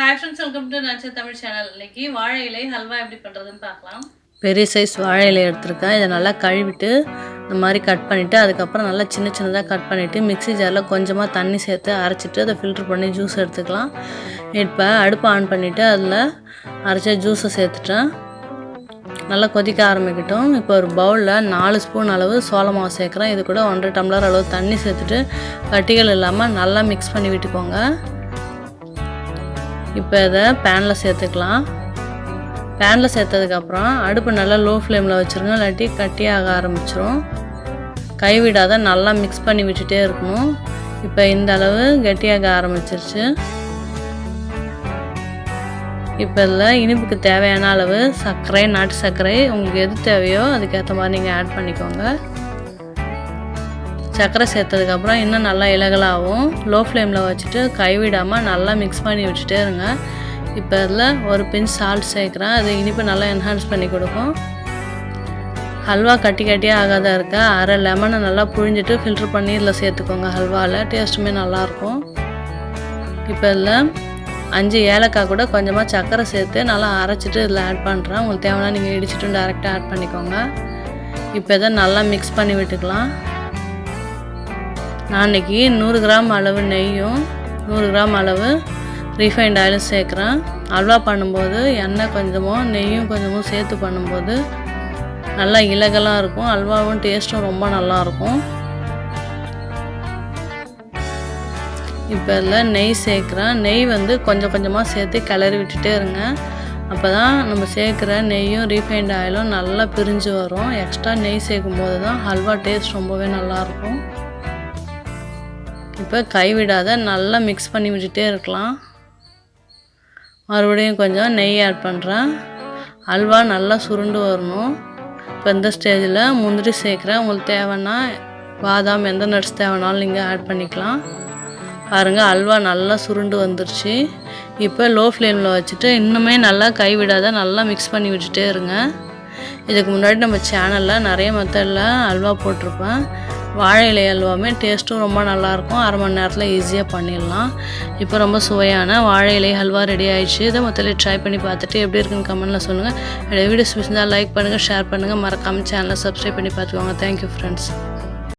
Hi friends welcome to nature Tamil channel இன்னைக்கு வாழை இலை ஹல்வா எப்படி பண்ணுறதுன்னு பார்க்கலாம். பெரிய சைஸ் வாழை இலை எடுத்திருக்கேன். இதை நல்லா கழுவிட்டு இந்த மாதிரி கட் பண்ணிவிட்டு அதுக்கப்புறம் நல்லா சின்ன சின்னதாக கட் பண்ணிவிட்டு மிக்ஸி ஜாரில் கொஞ்சமாக தண்ணி சேர்த்து அரைச்சிட்டு அதை ஃபில்ட்ரு பண்ணி ஜூஸ் எடுத்துக்கலாம். இப்போ அடுப்பை ஆன் பண்ணிவிட்டு அதில் அரைச்ச ஜூஸை சேர்த்துட்டேன். நல்லா கொதிக்க ஆரம்பிக்கட்டும். இப்போ ஒரு பவுலில் நாலு ஸ்பூன் அளவு சோள மாவு சேர்க்குறேன். இது கூட ஒன்றரை டம்ளர் அளவு தண்ணி சேர்த்துட்டு கட்டிகள் இல்லாமல் நல்லா மிக்ஸ் பண்ணி விட்டுக்கோங்க. இப்போ இதை பேனில் சேர்த்துக்கலாம். பேனில் சேர்த்ததுக்கப்புறம் அடுப்பு நல்லா லோ ஃப்ளேமில் வச்சுருங்க. இல்லாட்டி கட்டியாக ஆரம்பிச்சிரும். கைவிடாத நல்லா மிக்ஸ் பண்ணி விட்டுட்டே இருக்கணும். இப்போ இந்த அளவு கட்டியாக ஆரம்பிச்சிருச்சு. இப்போ இதில் இனிப்புக்கு தேவையான அளவு சர்க்கரை நாட்டு சர்க்கரை உங்களுக்கு எது தேவையோ அதுக்கேற்ற மாதிரி நீங்கள் ஆட் பண்ணிக்கோங்க. சர்க்கரை சேர்த்ததுக்கப்புறம் இன்னும் நல்லா இலகலாகவும் லோ ஃப்ளேமில் வச்சுட்டு கைவிடாமல் நல்லா மிக்ஸ் பண்ணி வச்சுட்டே இருங்க. இப்போ இதில் ஒரு பிஞ்ச் சால்ட் சேர்க்குறேன். அது இனிப்பு நல்லா என்ஹான்ஸ் பண்ணி கொடுக்கும். ஹல்வா கட்டி கட்டியாக ஆகாத இருக்க. அரை லெமனை நல்லா புழிஞ்சிட்டு ஃபில்ட்ரு பண்ணி இதில் சேர்த்துக்கோங்க. ஹல்வாவில் டேஸ்ட்டுமே நல்லாயிருக்கும். இப்போ இதில் அஞ்சு ஏலக்காய் கூட கொஞ்சமாக சர்க்கரை சேர்த்து நல்லா அரைச்சிட்டு இதில் ஆட் பண்ணுறேன் உங்களுக்கு தேவைன்னா நீங்கள் இடிச்சிட்டு டேரெக்டாக ஆட் பண்ணிக்கோங்க. இப்போ இதை நல்லா மிக்ஸ் பண்ணி விட்டுக்கலாம். நான் இன்றைக்கி நூறு கிராம் அளவு நெய்யும் நூறு கிராம் அளவு ரீஃபைண்ட் ஆயிலும் சேர்க்குறேன். அல்வா பண்ணும்போது எண்ணெய் கொஞ்சமும் நெய்யும் கொஞ்சமும் சேர்த்து பண்ணும்போது நல்லா இலகலாக இருக்கும். அல்வாவும் டேஸ்ட்டும் ரொம்ப நல்லாயிருக்கும் இப்போ இதில் நெய் சேர்க்குறேன். நெய் வந்து கொஞ்சம் கொஞ்சமாக சேர்த்து கிளறி விட்டுட்டே இருங்க. அப்போ தான் நம்ம சேர்க்குற நெய்யும் ரீஃபைண்ட் ஆயிலும் நல்லா பிரிஞ்சு வரும். எக்ஸ்ட்ரா நெய் சேர்க்கும் போது தான் ஹல்வா டேஸ்ட் ரொம்பவே நல்லாயிருக்கும் இப்போ கைவிடாத நல்லா மிக்ஸ் பண்ணி விட்டுட்டே இருக்கலாம். மறுபடியும் கொஞ்சம் நெய் ஆட் பண்ணுறேன் அல்வா நல்லா சுருண்டு வரணும். இப்போ இந்த ஸ்டேஜில் முந்திரி சேர்க்குறேன். உங்களுக்கு தேவைன்னா பாதாம் எந்த நட்ஸ் தேவைனாலும் நீங்கள் ஆட் பண்ணிக்கலாம். பாருங்கள் அல்வா நல்லா சுருண்டு வந்துருச்சு. இப்போ லோ ஃப்ளேமில் வச்சுட்டு இன்னுமே நல்லா கைவிடாத நல்லா மிக்ஸ் பண்ணி விட்டுட்டே இருங்க. இதுக்கு முன்னாடி நம்ம சேனலில் நிறைய மெத்தடில் அல்வா போட்டிருப்பேன். வாழை இலை அல்வாவுமே டேஸ்ட்டும் ரொம்ப நல்லாயிருக்கும். அரை மணி நேரத்தில் ஈஸியாக பண்ணிடலாம். இப்போ ரொம்ப சுவையான வாழை இலை ஹல்வா ரெடி ஆயிடுச்சு. இதை மொத்தத்தில் ட்ரை பண்ணி பார்த்துட்டு எப்படி இருக்குன்னு கமெண்ட்டில் சொல்லுங்கள் என்னோடய வீடியோஸ் பிடிச்சிருந்தால் லைக் பண்ணுங்கள் ஷேர் பண்ணுங்கள் மறக்காமல் சேனலை சப்ஸ்கிரைப் பண்ணி பார்த்துக்கோங்க. Thank you friends